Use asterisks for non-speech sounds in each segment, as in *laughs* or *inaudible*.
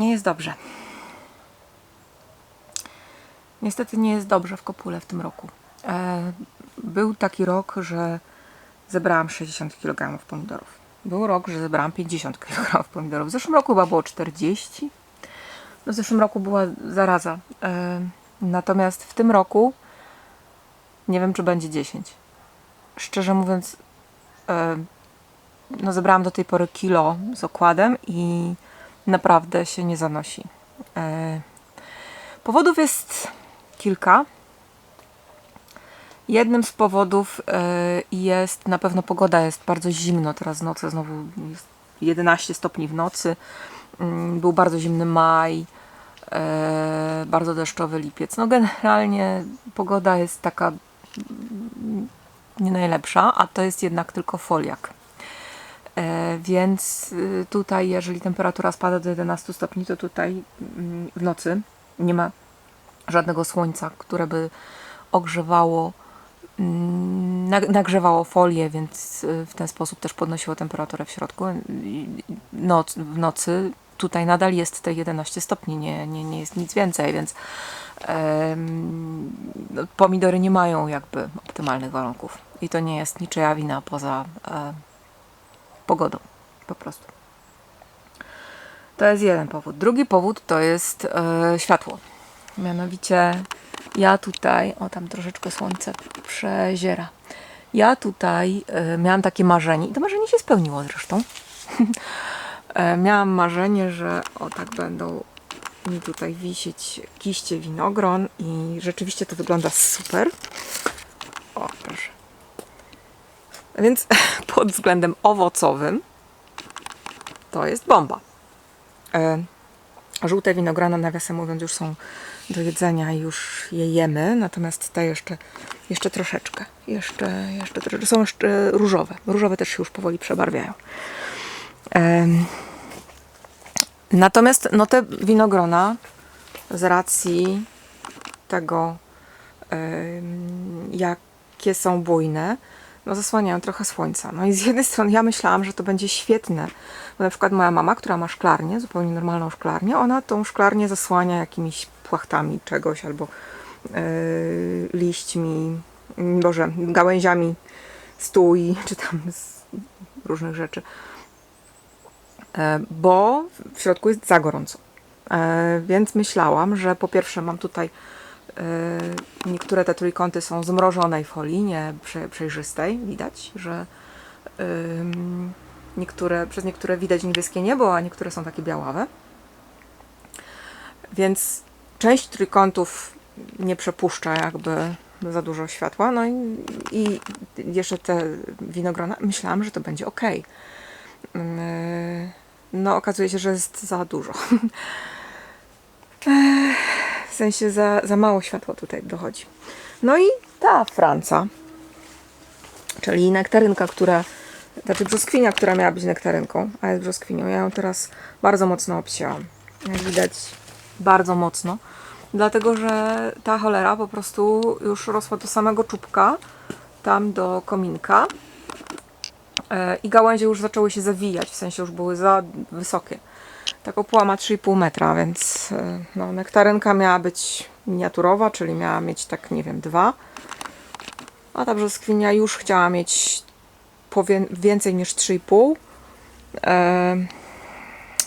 nie jest dobrze. Niestety nie jest dobrze w kopule w tym roku. E, był taki rok, że zebrałam 60 kg pomidorów. Był rok, że zebrałam 50 kg pomidorów. W zeszłym roku chyba było 40. No w zeszłym roku była zaraza. E, natomiast w tym roku nie wiem, czy będzie 10. Szczerze mówiąc, e, no zebrałam do tej pory kilo z okładem i naprawdę się nie zanosi. E, powodów jest kilka. Jednym z powodów e, jest na pewno pogoda, jest bardzo zimno. Teraz w nocy znowu jest 11 stopni w nocy. Mm, Był bardzo zimny maj, e, bardzo deszczowy lipiec. No generalnie pogoda jest taka mm, nie najlepsza, a to jest jednak tylko foliak. Więc y, tutaj, jeżeli temperatura spada do 11 stopni, to tutaj mm, w nocy nie ma żadnego słońca, które by ogrzewało, mm, nag- nagrzewało folię, więc y, w ten sposób też podnosiło temperaturę w środku. I- Noc, w nocy tutaj nadal jest te 11 stopni, nie, nie, nie jest nic więcej, więc no, pomidory nie mają jakby optymalnych warunków. I to nie jest niczyja wina poza e, pogodą po prostu. To jest jeden powód. Drugi powód to jest e, światło. Mianowicie ja tutaj, o tam troszeczkę słońce przeziera. Ja tutaj e, miałam takie marzenie, i to marzenie się spełniło zresztą. *laughs* e, miałam marzenie, że o tak będą mi tutaj wisieć kiście winogron i rzeczywiście to wygląda super. O, proszę. Więc *laughs* pod względem owocowym to jest bomba. E, żółte winogrona, nawiasem mówiąc, już są do jedzenia i już je jemy, natomiast te jeszcze, jeszcze troszeczkę. Jeszcze, jeszcze troszeczkę. Są jeszcze różowe. Różowe też się już powoli przebarwiają. Em, natomiast no te winogrona z racji tego, jakie są bujne, no zasłaniają trochę słońca. No i z jednej strony ja myślałam, że to będzie świetne, bo na przykład moja mama, która ma szklarnię, zupełnie normalną szklarnię, ona tą szklarnię zasłania jakimiś płachtami czegoś albo yy, liśćmi, mm, boże, gałęziami stój, czy tam z różnych rzeczy. E, bo w środku jest za gorąco. E, więc myślałam, że po pierwsze mam tutaj niektóre te trójkąty są zmrożonej folii, nie prze, przejrzystej. Widać, że niektóre, przez niektóre widać niebieskie niebo, a niektóre są takie białawe. Więc część trójkątów nie przepuszcza jakby za dużo światła. No i, i jeszcze te winogrona, myślałam, że to będzie ok. No, okazuje się, że jest za dużo. *laughs* Sensie za, za mało światła tutaj dochodzi. No i ta Franca, czyli nektarynka, która, znaczy brzoskwinia, która miała być nektarynką, a jest brzoskwinią. Ja ją teraz bardzo mocno obcięłam. Jak widać, bardzo mocno. Dlatego, że ta cholera po prostu już rosła do samego czubka, tam do kominka. E, I gałęzie już zaczęły się zawijać, w sensie już były za wysokie. Ta kopuła ma 3,5 metra, więc e, no, nektarynka miała być miniaturowa, czyli miała mieć tak, nie wiem, dwa. A ta brzoskwinia już chciała mieć więcej niż 3,5. E,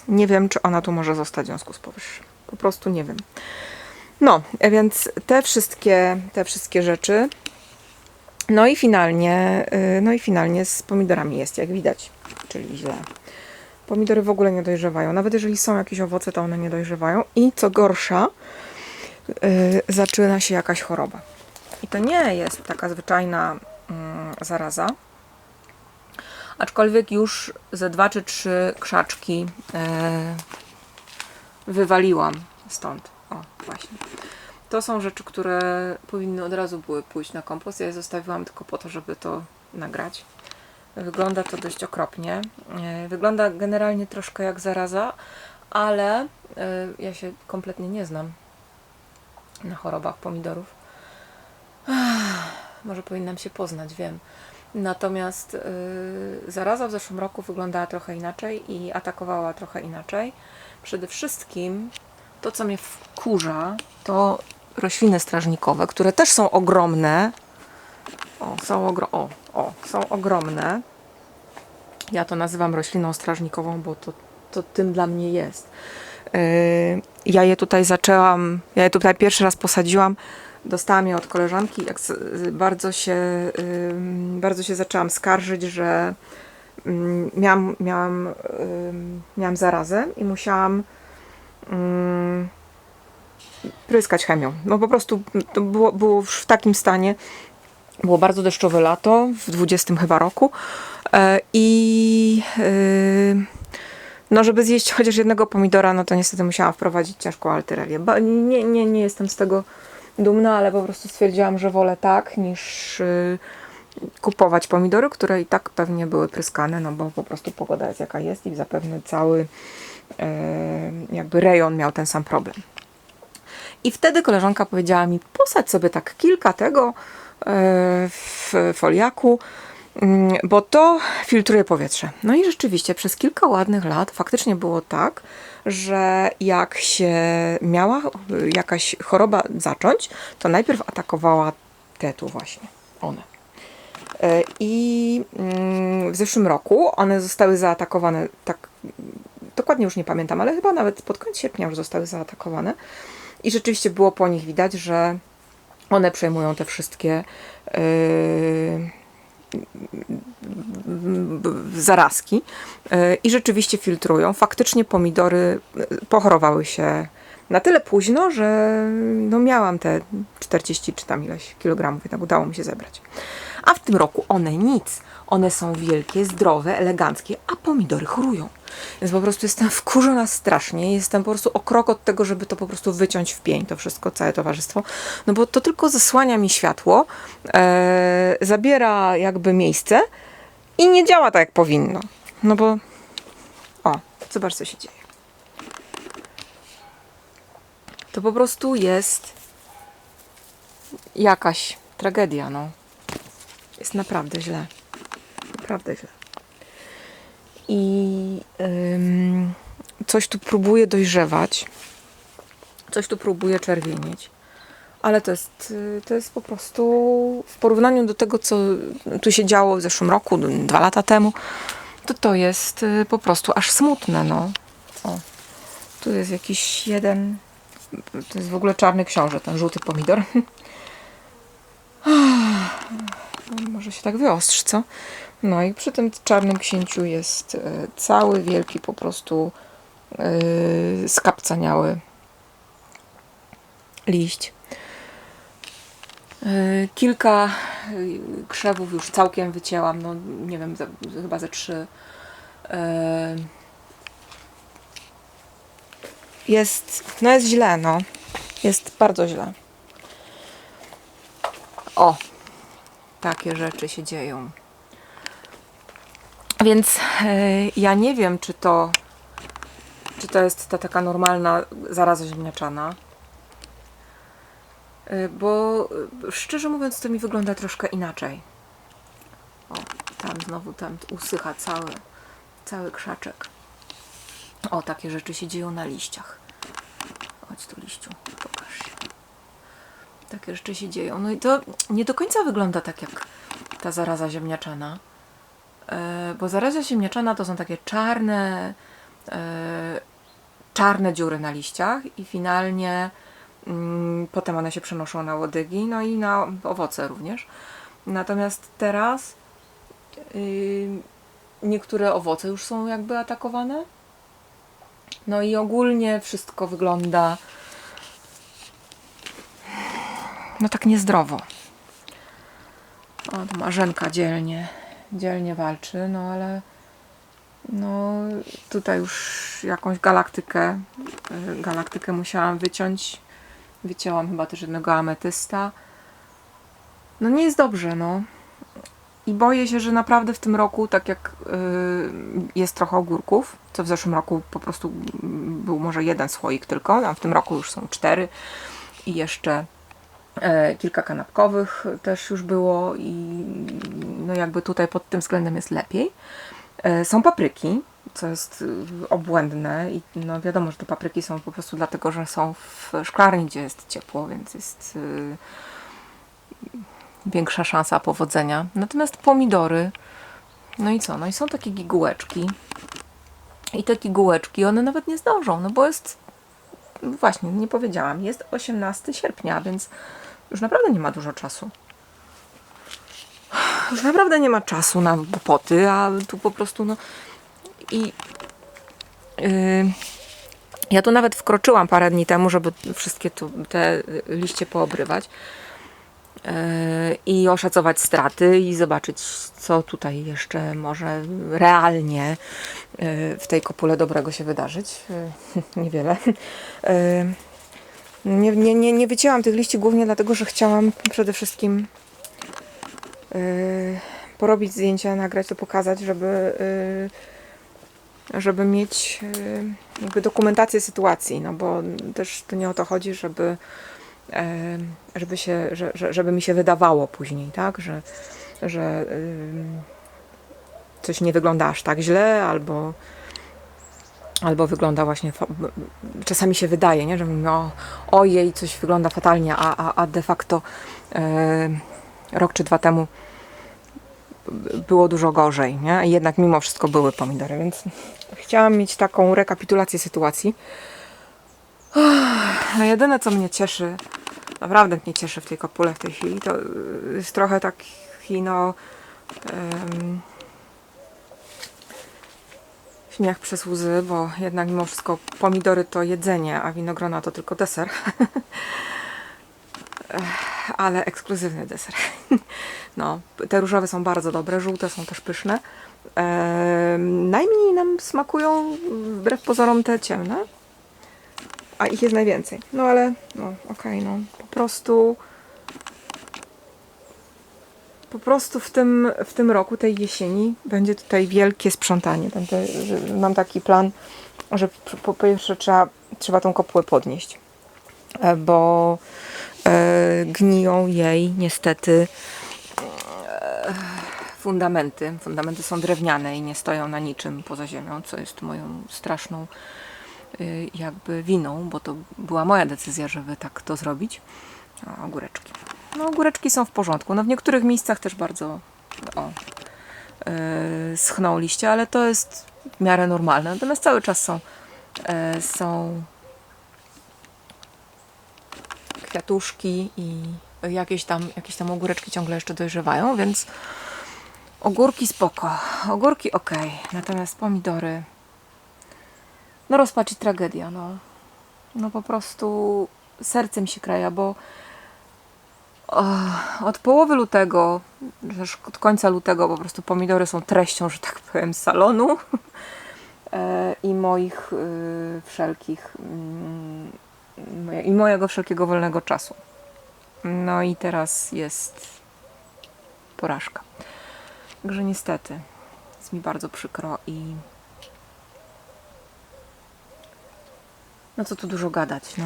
nie wiem, czy ona tu może zostać w związku z powyższym. Po prostu nie wiem. No, e, więc te wszystkie, te wszystkie rzeczy. No i finalnie, y, no i finalnie z pomidorami jest, jak widać, czyli źle. Pomidory w ogóle nie dojrzewają. Nawet jeżeli są jakieś owoce, to one nie dojrzewają. I co gorsza, y, zaczyna się jakaś choroba. I to nie jest taka zwyczajna mm, zaraza. Aczkolwiek już ze dwa czy trzy krzaczki e, wywaliłam stąd. O, właśnie. To są rzeczy, które powinny od razu były pójść na kompost. Ja je zostawiłam tylko po to, żeby to nagrać. Wygląda to dość okropnie. E, Wygląda generalnie troszkę jak zaraza, ale e, ja się kompletnie nie znam na chorobach pomidorów. Może powinnam się poznać, wiem. Natomiast yy, zaraza w zeszłym roku wyglądała trochę inaczej i atakowała trochę inaczej. Przede wszystkim to, co mnie wkurza, to rośliny strażnikowe, które też są ogromne. O, są, ogro- o, o, są ogromne. Ja to nazywam rośliną strażnikową, bo to, to tym dla mnie jest. Yy, ja je tutaj zaczęłam, ja je tutaj pierwszy raz posadziłam. Dostałam je od koleżanki. Jak bardzo się, ym, bardzo się zaczęłam skarżyć, że ym, miałam, miałam, ym, miałam zarazę i musiałam ym, pryskać chemią. No po prostu to było, było już w takim stanie. Było bardzo deszczowe lato w 20 chyba roku. E, I yy, no, żeby zjeść chociaż jednego pomidora, no to niestety musiałam wprowadzić ciężką. Ba- Nie, nie, nie jestem z tego dumna, ale po prostu stwierdziłam, że wolę tak, niż yy, kupować pomidory, które i tak pewnie były pryskane, no bo po prostu pogoda jest jaka jest i zapewne cały yy, jakby rejon miał ten sam problem. I wtedy koleżanka powiedziała mi, posadź sobie tak kilka tego e, w foliaku, mm, bo to filtruje powietrze. No i rzeczywiście przez kilka ładnych lat faktycznie było tak, że jak się miała jakaś choroba zacząć, to najpierw atakowała te tu właśnie, one. E, I mm, w zeszłym roku one zostały zaatakowane, tak dokładnie już nie pamiętam, ale chyba nawet pod koniec sierpnia już zostały zaatakowane. I rzeczywiście było po nich widać, że one przejmują te wszystkie yy, zarazki yy, i rzeczywiście filtrują. Faktycznie pomidory yy, pochorowały się na tyle późno, że no miałam te 40 czy tam ileś kilogramów, jednak udało mi się zebrać. A w tym roku one nic. One są wielkie, zdrowe, eleganckie, a pomidory chorują. Więc po prostu jestem wkurzona strasznie. Jestem po prostu o krok od tego, żeby to po prostu wyciąć w pień, to wszystko, całe towarzystwo. No bo to tylko zasłania mi światło, e, zabiera jakby miejsce i nie działa tak, jak powinno. No bo... O, zobacz, co się dzieje. To po prostu jest jakaś tragedia, no. Jest naprawdę źle. Naprawdę źle. I ym, coś tu próbuje dojrzewać. Coś tu próbuje czerwienieć. Ale to jest, to jest po prostu w porównaniu do tego, co tu się działo w zeszłym roku, dwa lata temu, to to jest y, po prostu aż smutne, no. O, tu jest jakiś jeden, to jest w ogóle czarny książę, ten żółty pomidor. *laughs* Może się tak wyostrz, co? No i przy tym czarnym księciu jest e, cały wielki po prostu yy, skapcaniały liść. Yy, kilka krzewów już całkiem wycięłam, no nie wiem, za, chyba ze trzy. Yy, jest, no jest źle, no. Jest bardzo źle. O, takie rzeczy się dzieją. Więc e, ja nie wiem, czy to, czy to jest ta taka normalna zaraza ziemniaczana. E, Bo e, szczerze mówiąc, to mi wygląda troszkę inaczej. O, tam znowu tam usycha cały, cały krzaczek. O, takie rzeczy się dzieją na liściach. Chodź tu liściu, pokaż się. Takie rzeczy się dzieją. No i to nie do końca wygląda tak jak ta zaraza ziemniaczana. E, bo zaraza ziemniaczana to są takie czarne, e, czarne dziury na liściach i finalnie mm, potem one się przenoszą na łodygi, no i na owoce również. Natomiast teraz y, niektóre owoce już są jakby atakowane. No i ogólnie wszystko wygląda no tak niezdrowo. O, Marzenka dzielnie, dzielnie walczy, no ale no tutaj już jakąś galaktykę, y, galaktykę musiałam wyciąć. Wycięłam chyba też jednego ametysta. No nie jest dobrze, no. I boję się, że naprawdę w tym roku, tak jak y, jest trochę ogórków, co w zeszłym roku po prostu był może jeden słoik tylko, a w tym roku już są cztery i jeszcze E, kilka kanapkowych też już było i no jakby tutaj pod tym względem jest lepiej. E, są papryki, co jest y, obłędne i no wiadomo, że te papryki są po prostu dlatego, że są w szklarni, gdzie jest ciepło, więc jest y, większa szansa powodzenia. Natomiast pomidory, no i co? No i są takie gigułeczki. I te gigułeczki, one nawet nie zdążą, no bo jest, właśnie, nie powiedziałam, jest 18 sierpnia, więc już naprawdę nie ma dużo czasu. Już naprawdę nie ma czasu na głupoty, a tu po prostu, no i yy, ja tu nawet wkroczyłam parę dni temu, żeby wszystkie tu, te liście poobrywać i oszacować straty i zobaczyć, co tutaj jeszcze może realnie yy, w tej kopule dobrego się wydarzyć. Yy, *laughs* niewiele. Nie, nie, nie, nie wycięłam tych liści głównie dlatego, że chciałam przede wszystkim porobić zdjęcia, nagrać to, pokazać, żeby żeby mieć jakby dokumentację sytuacji, no bo też to nie o to chodzi, żeby żeby się, że, że, żeby mi się wydawało później, tak, że, że coś nie wygląda aż tak źle, albo albo wygląda właśnie, czasami się wydaje, nie, że mówimy, o, ojej, coś wygląda fatalnie, a, a, a de facto e, rok czy dwa temu było dużo gorzej, nie? I jednak mimo wszystko były pomidory, więc chciałam mieć taką rekapitulację sytuacji. A jedyne, co mnie cieszy, naprawdę mnie cieszy w tej kopule w tej chwili, to jest trochę taki, no... em, śmiech przez łzy, bo jednak mimo wszystko pomidory to jedzenie, a winogrona to tylko deser. *laughs* Ale ekskluzywny deser. *laughs* No, te różowe są bardzo dobre, żółte są też pyszne. Em, najmniej nam smakują wbrew pozorom te ciemne. A ich jest najwięcej. No ale, no okej, no. Po prostu po prostu w tym, w tym roku, tej jesieni, będzie tutaj wielkie sprzątanie. Będę, mam taki plan, że po pierwsze trzeba, trzeba tą kopułę podnieść, e, bo e, gniją jej niestety e, fundamenty. Fundamenty są drewniane i nie stoją na niczym poza ziemią, co jest moją straszną jakby winą, bo to była moja decyzja, żeby tak to zrobić. O, ogóreczki. No, ogóreczki są w porządku. No, w niektórych miejscach też bardzo o, yy, schną liście, ale to jest w miarę normalne. Natomiast cały czas są, yy, są kwiatuszki i jakieś tam, jakieś tam ogóreczki ciągle jeszcze dojrzewają, więc ogórki spoko, ogórki ok, natomiast pomidory no rozpacz i tragedia, no. No po prostu sercem się kraja, bo o, od połowy lutego, też od końca lutego po prostu pomidory są treścią, że tak powiem, salonu *laughs* e, i moich y, wszelkich mm, i mojego wszelkiego wolnego czasu. No i teraz jest porażka. Także niestety jest mi bardzo przykro i no co tu dużo gadać, no.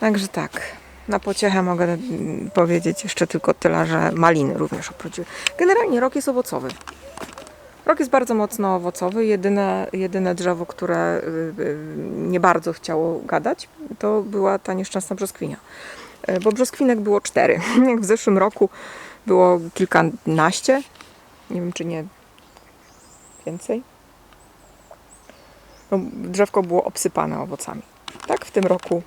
Także tak. Na pociechę mogę mm, powiedzieć jeszcze tylko tyle, że maliny również opróciły. Generalnie rok jest owocowy. Rok jest bardzo mocno owocowy. Jedyne, jedyne drzewo, które y, y, nie bardzo chciało gadać, to była ta nieszczęsna brzoskwinia. Y, Bo brzoskwinek było cztery. *laughs* Jak w zeszłym roku było kilkanaście. Nie wiem, czy nie więcej. No, drzewko było obsypane owocami. Tak, w tym roku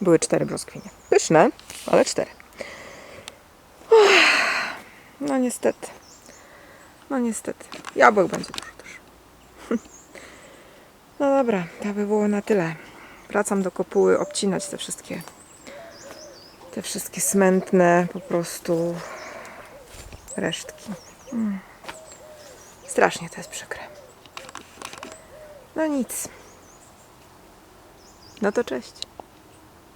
były cztery brzoskwinie. Pyszne, ale cztery. No niestety. No niestety. Jabłek będzie dużo też. *laughs* No dobra, to by było na tyle. Wracam do kopuły obcinać te wszystkie te wszystkie smętne po prostu resztki. Mm. Strasznie to jest przykre. No nic. No to cześć.